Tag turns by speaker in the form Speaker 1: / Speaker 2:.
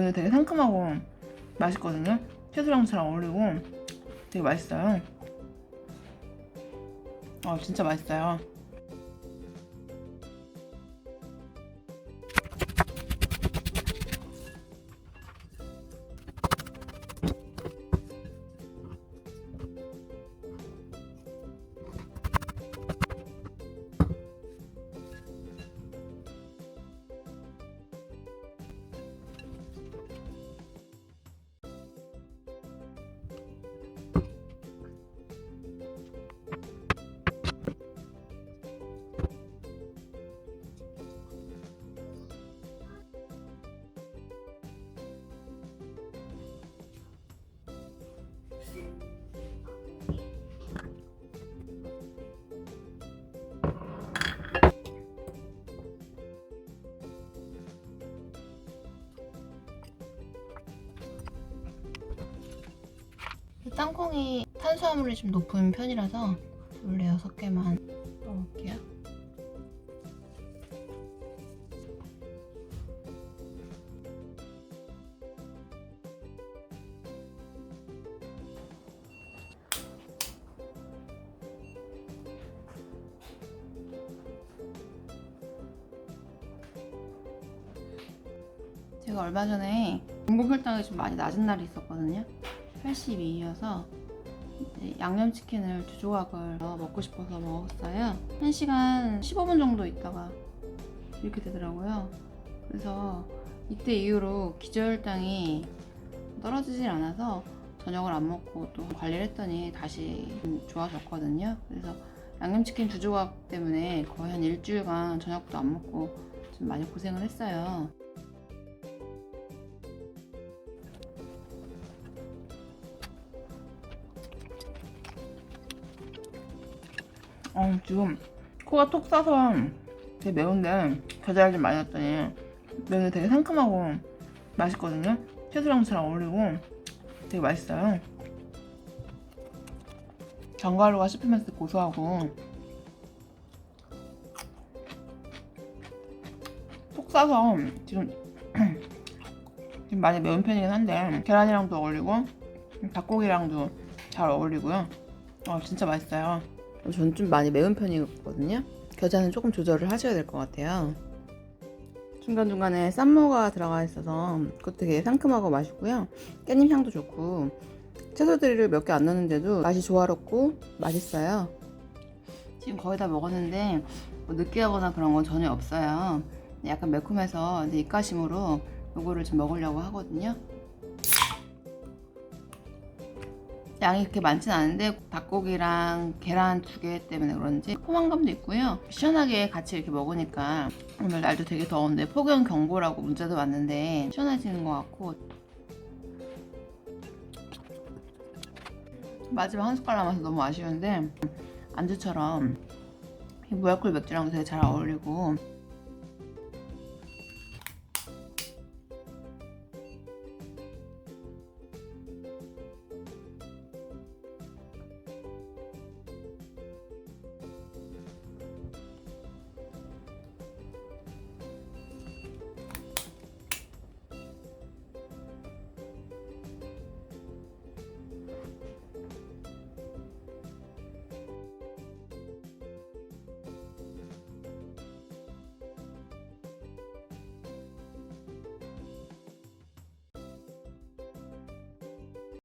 Speaker 1: 면이 되게 상큼하고 맛있거든요. 채소랑 잘 어울리고 되게 맛있어요. 아 진짜 맛있어요.
Speaker 2: 땅콩이 탄수화물이 좀 높은 편이라서 원래 6개만 넣을게요. 제가 얼마 전에 공복 혈당이 좀 많이 낮은 날이 있었거든요. 82여서 양념치킨을 두 조각을 먹고 싶어서 먹었어요. 1시간 15분 정도 있다가 이렇게 되더라고요. 그래서 이때 이후로 기저혈당이 떨어지질 않아서 저녁을 안 먹고 또 관리를 했더니 다시 좀 좋아졌거든요. 그래서 양념치킨 두 조각 때문에 거의 한 일주일간 저녁도 안 먹고 좀 많이 고생을 했어요.
Speaker 1: 어, 지금 코가 톡 싸서 되게 매운데 겨자를 좀 많이 넣었더니 면이 되게 상큼하고 맛있거든요. 채소랑 잘 어울리고 되게 맛있어요. 견과류가 씹히면서 고소하고 톡 싸서 지금 지금 많이 매운 편이긴 한데 계란이랑도 어울리고 닭고기랑도 잘 어울리고요. 어, 진짜 맛있어요. 저는 좀 많이 매운 편이거든요. 겨자는 조금 조절을 하셔야 될 것 같아요. 중간중간에 쌈무가 들어가 있어서 그것도 되게 상큼하고 맛있고요. 깻잎 향도 좋고 채소들을 몇 개 안 넣는데도 맛이 조화롭고 맛있어요. 지금 거의 다 먹었는데 뭐 느끼하거나 그런 건 전혀 없어요. 약간 매콤해서 이제 입가심으로 요거를 좀 먹으려고 하거든요. 양이 그렇게 많진 않은데 닭고기랑 계란 두 개 때문에 그런지 포만감도 있고요. 시원하게 같이 이렇게 먹으니까 오늘 날도 되게 더운데 폭염 경보라고 문자도 왔는데 시원해지는 것 같고 마지막 한 숟갈 남아서 너무 아쉬운데 안주처럼 이 무알콜 맥주랑 되게 잘 어울리고